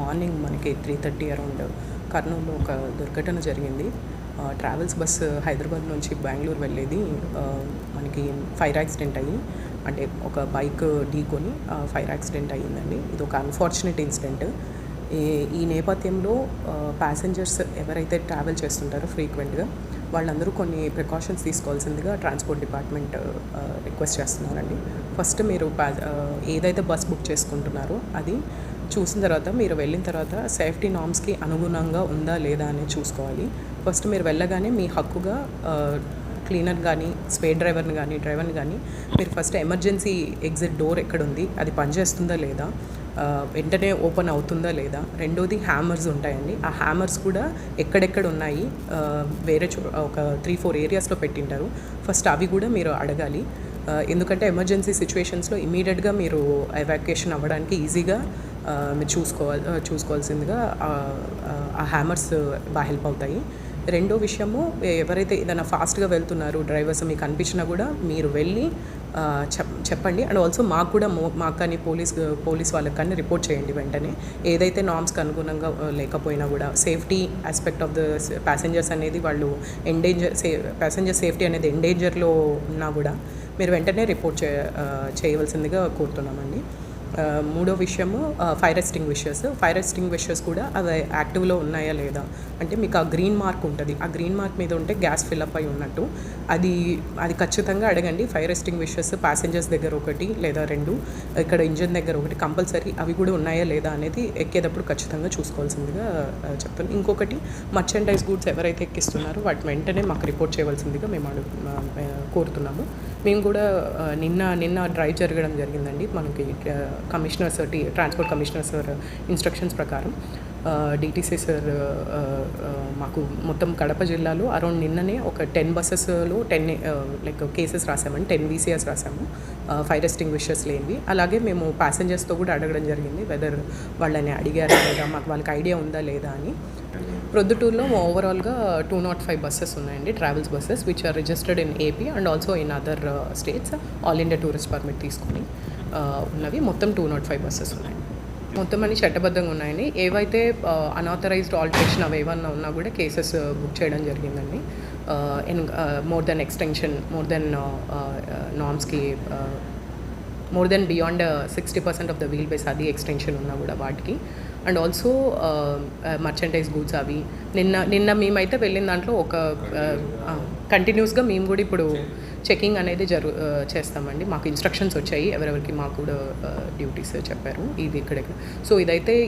Morning మనకి three thirty around కర్నూలులో ఒక దుర్ఘటన జరిగింది. ట్రావెల్స్ బస్సు హైదరాబాద్ నుంచి బెంగళూరు వెళ్ళేది. మనకి ఫైర్ యాక్సిడెంట్ అయ్యి అంటే ఒక బైక్ ఢీకొని ఫైర్ యాక్సిడెంట్ అయ్యిందండి. ఇది ఒక అన్ఫార్చునేట్ ఇన్సిడెంట్. ఈ ఈ నేపథ్యంలో ప్యాసింజర్స్ ఎవరైతే ట్రావెల్ చేస్తుంటారో ఫ్రీక్వెంట్గా వాళ్ళందరూ కొన్ని ప్రికాషన్స్ తీసుకోవాల్సిందిగా ట్రాన్స్పోర్ట్ డిపార్ట్మెంట్ రిక్వెస్ట్ చేస్తున్నారండి. ఫస్ట్ మీరు ఏదైతే బస్ బుక్ చేసుకుంటున్నారో అది చూసిన తర్వాత మీరు వెళ్ళిన తర్వాత సేఫ్టీ నామ్స్కి అనుగుణంగా ఉందా లేదా అనేది చూసుకోవాలి. ఫస్ట్ మీరు వెళ్ళగానే మీ హక్కుగా క్లీనర్ కానీ స్పేడ్ డ్రైవర్ని కానీ డ్రైవర్ని కానీ మీరు ఫస్ట్ ఎమర్జెన్సీ ఎగ్జిట్ డోర్ ఎక్కడ ఉంది అది పనిచేస్తుందా లేదా వెంటనే ఓపెన్ అవుతుందా లేదా రెండోది హ్యామర్స్ ఉంటాయండి. ఆ హ్యామర్స్ కూడా ఎక్కడెక్కడ ఉన్నాయి వేరే చో ఒక త్రీ ఫోర్ ఏరియాస్లో పెట్టింటారు. ఫస్ట్ అవి కూడా మీరు అడగాలి. ఎందుకంటే ఎమర్జెన్సీ సిచ్యువేషన్స్లో ఇమీడియట్గా మీరు ఎవాక్యుయేషన్ అవ్వడానికి ఈజీగా మీరు చూసుకోవాలి చూసుకోవాల్సిందిగా ఆ హ్యామర్స్ బాగా హెల్ప్ అవుతాయి. రెండో విషయము ఎవరైతే ఏదైనా ఫాస్ట్గా వెళ్తున్నారు డ్రైవర్స్ మీకు అనిపించినా కూడా మీరు వెళ్ళి చెప్ చెప్పండి. అండ్ ఆల్సో మాకు కూడా మాకు కానీ పోలీస్ పోలీస్ వాళ్ళకి కానీ రిపోర్ట్ చేయండి వెంటనే. ఏదైతే నామ్స్కి అనుగుణంగా లేకపోయినా కూడా safety aspect of the passengers అనేది వాళ్ళు ఎండేంజర్ సే ప్యాసింజర్ సేఫ్టీ అనేది ఎండేంజర్లో ఉన్నా కూడా మీరు వెంటనే రిపోర్ట్ చే చేయవలసిందిగా కోరుతున్నామండి. మూడో విషయము ఫైర్ ఎస్టింగ్విషర్స్ ఫైర్ ఎస్టింగ్విషర్స్ కూడా అవి యాక్టివ్లో ఉన్నాయా లేదా? అంటే మీకు ఆ గ్రీన్ మార్క్ ఉంటుంది. ఆ గ్రీన్ మార్క్ మీద ఉంటే గ్యాస్ ఫిల్అప్ అయి ఉన్నట్టు. అది అది ఖచ్చితంగా అడగండి. ఫైర్ ఎస్టింగ్విషర్స్ ప్యాసింజర్స్ దగ్గర ఒకటి లేదా రెండు ఇక్కడ ఇంజన్ దగ్గర ఒకటి కంపల్సరీ అవి కూడా ఉన్నాయా లేదా అనేది ఎక్కేటప్పుడు ఖచ్చితంగా చూసుకోవాల్సిందిగా చెప్తాను ఇంకొకటి మర్చెండైజ్ గూడ్స్ ఎవరైతే ఎక్కిస్తున్నారో వాటిని వెంటనే మాకు రిపోర్ట్ చేయవలసిందిగా మేము అడుగు కోరుతున్నాము. మేము కూడా నిన్న నిన్న డ్రైవ్ జరగడం జరిగిందండి. మనకి commissioner sir T transport commissioner sir instructions ప్రకారం డిటీసీ సార్ మాకు మొత్తం కడప జిల్లాలో అరౌండ్ నిన్ననే ఒక టెన్ బస్సెస్లో టెన్ లైక్ కేసెస్ రాసామండి. టెన్ వీసీఎస్ రాసాము. ఫైర్ ఎస్టింగ్విషర్స్ లేనివి. అలాగే మేము ప్యాసింజర్స్తో కూడా అడగడం జరిగింది వెదర్ వాళ్ళని అడిగారా లేదా మాకు వాళ్ళకి ఐడియా ఉందా లేదా అని. ప్రొద్దుటూరులో ఓవరాల్గా టూ నాట్ ఫైవ్ బస్సెస్ ఉన్నాయండి travels buses which are registered in AP and also in other states all India tourist permit తీసుకుని ఉన్నవి. మొత్తం టూ నాట్ ఫైవ్ బస్సెస్ ఉన్నాయి. మొత్తం అన్ని చట్టబద్ధంగా ఉన్నాయండి ఏవైతే అనాథరైజ్డ్ ఆల్టరేషన్ అవి ఏమన్నా ఉన్నా కూడా కేసెస్ బుక్ చేయడం జరిగిందండి. More than extension more than నామ్స్కి more than beyond sixty percent of the wheel base అది ఎక్స్టెన్షన్ ఉన్నా కూడా వాటికి. అండ్ ఆల్సో మర్చెంటైజ్ గూడ్స్ అవి. నిన్న నిన్న మేమైతే వెళ్ళిన దాంట్లో ఒక కంటిన్యూస్గా మేము కూడా ఇప్పుడు చెకింగ్ అనేది జరు చేస్తామండి. మాకు ఇన్స్ట్రక్షన్స్ వచ్చాయి. ఎవరెవరికి మాకు కూడా డ్యూటీస్ చెప్పారు. ఇది ఇక్కడ. సో ఇదైతే